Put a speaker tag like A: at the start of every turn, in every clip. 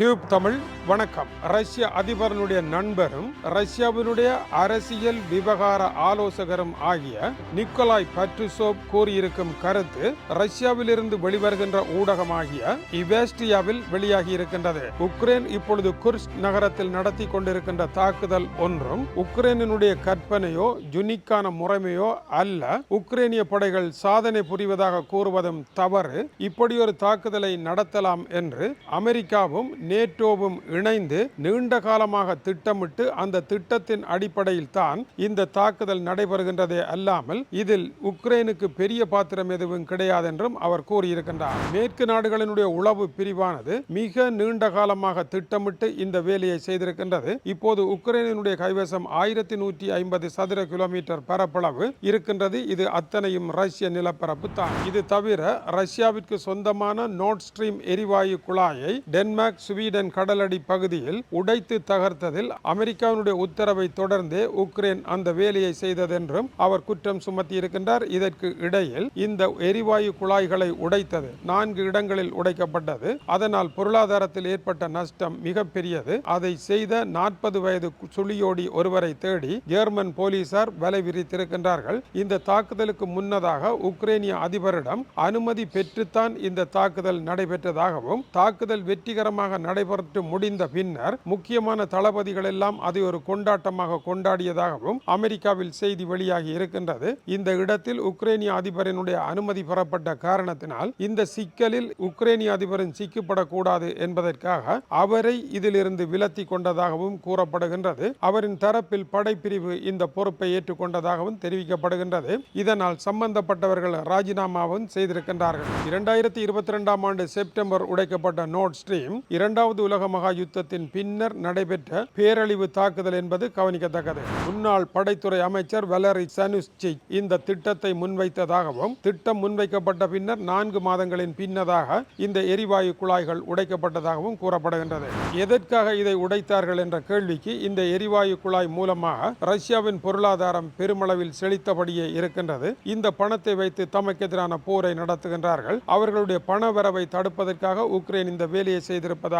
A: Tube Tamil வணக்கம். ரஷ்ய அதிபரனுடைய நண்பரும் ரஷ்யாவினுடைய அரசியல் விவகார ஆலோசகரும் ஆகிய நிக்கோலாய் பட்ரிசோப் கூறியிருக்கும் கருத்து ரஷ்யாவிலிருந்து வெளிவருகின்ற ஊடகமாகிய இவேஸ்டியாவில் வெளியாகி இருக்கின்றது உக்ரைன் இப்பொழுது குர்ஸ்க் நகரத்தில் நடத்தி கொண்டிருக்கின்ற தாக்குதல் ஒன்றும் உக்ரைனினுடைய கற்பனையோ ஜுனிக்கான முறைமையோ அல்ல. உக்ரைனிய படைகள் சாதனை புரிவதாக கூறுவதும் தவறு. இப்படி ஒரு தாக்குதலை நடத்தலாம் என்று அமெரிக்காவும் நேட்டோவும் இணைந்து நீண்ட காலமாக திட்டமிட்டு அந்த திட்டத்தின் அடிப்படையில் தான் இந்த தாக்குதல் நடைபெறுகின்றதே அல்லாமல் இதில் உக்ரைனுக்கு பெரிய பாத்திரம் எதுவும் கிடையாது என்றும் அவர் கூறியிருக்கின்றார். மேற்கு நாடுகளினுடைய உளவு பிரிவானது மிக நீண்ட காலமாக திட்டமிட்டு இந்த வேலையை செய்திருக்கின்றது. இப்போது உக்ரைனினுடைய கைவசம் ஆயிரத்தி நூற்றி ஐம்பது சதுர கிலோமீட்டர் பரப்பளவு இருக்கின்றது. இது அத்தனையும் ரஷ்ய நிலப்பரப்பு தான் இது தவிர ரஷ்யாவிற்கு சொந்தமான நோட் ஸ்ட்ரீம் எரிவாயு குழாயை டென்மார்க் ஸ்வீடன் கடலடி பகுதியில் உடைத்து தகர்த்ததில் அமெரிக்காவினுடைய உத்தரவை தொடர்ந்தே உக்ரைன் அந்த வேலையை செய்ததென்றும் அவர் குற்றம் சுமத்தியிருக்கின்றார். இதற்கு இடையில் இந்த எரிவாயு குழாய்களை உடைத்தது நான்கு இடங்களில் உடைக்கப்பட்டது. அதனால் பொருளாதாரத்தில் ஏற்பட்ட நஷ்டம் மிக பெரியது அதை செய்த நாற்பது வயது சுழியோடி ஒருவரை தேடி ஜெர்மன் போலீசார் வலை விரித்திருக்கின்றார்கள். இந்த தாக்குதலுக்கு முன்னதாக உக்ரைனிய அதிபரிடம் அனுமதி பெற்றுத்தான் இந்த தாக்குதல் நடைபெற்றதாகவும் தாக்குதல் வெற்றிகரமாக நடைபெற்று முடிந்த பின்னர் முக்கியமான தளபதிகள் எல்லாம் அதை ஒரு கொண்டாட்டமாக கொண்டாடியதாகவும் அமெரிக்காவில் செய்தி வெளியாகி இருக்கின்றது. இந்த இடத்தில் உக்ரைனிய அதிபரினுடைய அனுமதி பெறப்பட்ட காரணத்தினால் இந்த சிக்கலில் உக்ரைனிய அதிபரின் சிக்கப்படக்கூடாது என்பதற்காக அவரை இதிலிருந்து விலத்தி கொண்டதாகவும் கூறப்படுகின்றது. அவரின் தரப்பில் படைப்பிரிவு இந்த பொறுப்பை ஏற்றுக்கொண்டதாகவும் தெரிவிக்கப்படுகின்றது. இதனால் சம்பந்தப்பட்டவர்கள் ராஜினாமாவும் செய்திருக்கின்றார்கள். இரண்டாயிரத்தி இருபத்தி ரெண்டாம் ஆண்டு செப்டம்பர் உடைக்கப்பட்ட நோட் ஸ்ட்ரீம் இரண்டாவது உலக மகா யுத்தத்தின் பின்னர் நடைபெற்ற பேரழிவு தாக்குதல் என்பது கவனிக்கத்தக்கது. முன்னாள் படைத்துறை அமைச்சர் வலரி சனுஸ்சி இந்த திட்டத்தை முன்வைத்ததாகவும் திட்டம் முன்வைக்கப்பட்ட பின்னர் நான்கு மாதங்களின் பின்னதாக இந்த எரிவாயு குழாய்கள் உடைக்கப்பட்டதாகவும் கூறப்படுகின்றது. எதற்காக இதை உடைத்தார்கள் என்ற கேள்விக்கு இந்த எரிவாயு குழாய் மூலமாக ரஷ்யாவின் பொருளாதாரம் பெருமளவில் செழித்தபடியே இருக்கின்றது. இந்த பணத்தை வைத்து தமக்கு எதிரான போரை நடத்துகின்றார்கள். அவர்களுடைய பண வரவை தடுப்பதற்காக உக்ரைன் இந்த வேலையை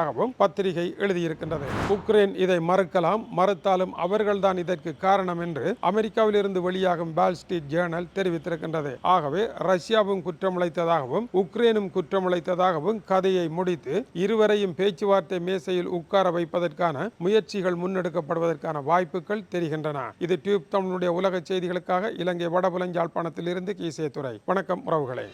A: இருப்பதாகவும் பத்திரிகை எழுதியிருக்கின்றது. உக்ரைன் இதை மறுக்கலாம் மறுத்தாலும் அவர்கள்தான் இதற்கு காரணம் என்று அமெரிக்காவிலிருந்து வெளியாகும் பால் ஸ்ட்ரீட் ஜேர்னல் தெரிவித்திருக்கின்றது. ஆகவே ரஷ்யாவும் குற்றமளித்ததாகவும் உக்ரைனும் குற்றமளித்ததாகவும் கதையை முடித்து இருவரையும் பேச்சுவார்த்தை மேசையில் உட்கார வைப்பதற்கான முயற்சிகள் முன்னெடுக்கப்படுவதற்கான வாய்ப்புகள் தெரிகின்றன. இது டியூப் தமிழுடைய உலக செய்திகளுக்காக இலங்கை வடபுலஞ்சாழ்ப்பாணத்தில் இருந்து கீசே துறை வணக்கம் உறவுகளே.